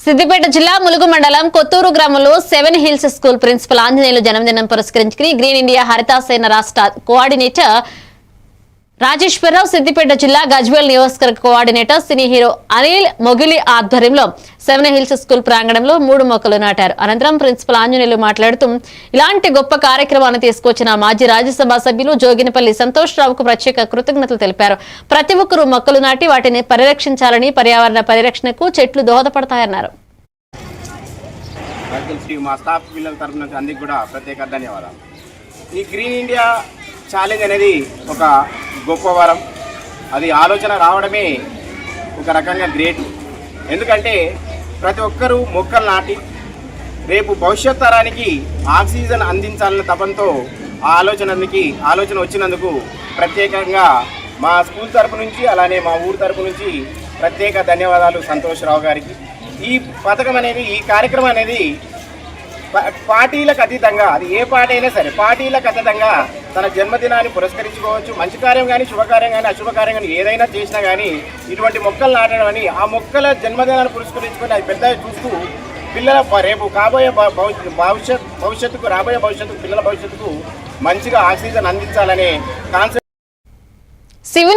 సిద్దిపేట జిల్లా ములుగు మండలం కొత్తూరు గ్రామంలో Seven Hills school principal Anjaneyulu జన్మదినం పురస్కరించుకుని గ్రీన్ ఇండియా హరితాసేన రాష్ట్ర కోఆర్డినేటర్ రాజేశ్వరరావు సిద్దిపేట జిల్లా గజ్వేల్ నియోజకవర్గ coordinator cine hero Anil Mogili ఆధ్వర్యంలో సెవెన్ హిల్స్ స్కూల్ ప్రాంగణంలో మూడు మొక్కలు నాటారు. అనంతరం ప్రిన్సిపల్ ఆంజనేయులు మాట్లాడుతూ ఇలాంటి గొప్ప కార్యక్రమాన్ని తీసుకొచ్చిన మాజీ రాజ్యసభ సభ్యులు జోగినపల్లి సంతోష్ రావుకు ప్రత్యేక కృతజ్ఞతలు తెలిపారు. ప్రతి ఒక్కరూ మొక్కలు నాటి వాటిని పరిరక్షించాలని పర్యావరణ పరిరక్షణకు చెట్లు దోహదపడతాయన్నారు. మా స్టాఫ్ పిల్లల కూడా ప్రత్యేక ధన్యవాదాలు. ఈ గ్రీన్ ఇండియా ఛాలెంజ్ అనేది ఒక గొప్ప వరం అది ఆలోచన రావడమే ఒక రకంగా గ్రేట్. ఎందుకంటే ప్రతి ఒక్కరూ మొక్కలు నాటి రేపు భవిష్యత్ తరానికి ఆక్సిజన్ అందించాలన్న తపంతో ఆ ఆలోచనకి ఆలోచన వచ్చినందుకు ప్రత్యేకంగా మా స్కూల్ తరపు నుంచి అలానే మా ఊరు తరపు నుంచి ప్రత్యేక ధన్యవాదాలు సంతోష్ రావు గారికి. ఈ పథకం అనేది ఈ కార్యక్రమం అనేది పార్టీలకు అతీతంగా అది ఏ పార్టీ అయినా సరే పార్టీలకు అతీతంగా తన జన్మదినాన్ని పురస్కరించుకోవచ్చు. మంచి కార్యం కానీ శుభకార్యం కానీ అశుభకార్యం కానీ ఏదైనా చేసినా కానీ ఇటువంటి మొక్కలు నాటడం అని ఆ మొక్కల జన్మదినాన్ని పురస్కరించుకొని అది పెద్ద చూస్తూ పిల్లల రేపు కాబోయే భవిష్యత్ భవిష్యత్తుకు రాబోయే భవిష్యత్తుకు పిల్లల భవిష్యత్తుకు మంచిగా ఆక్సిజన్ అందించాలనే కాన్సెప్ట్ శివుని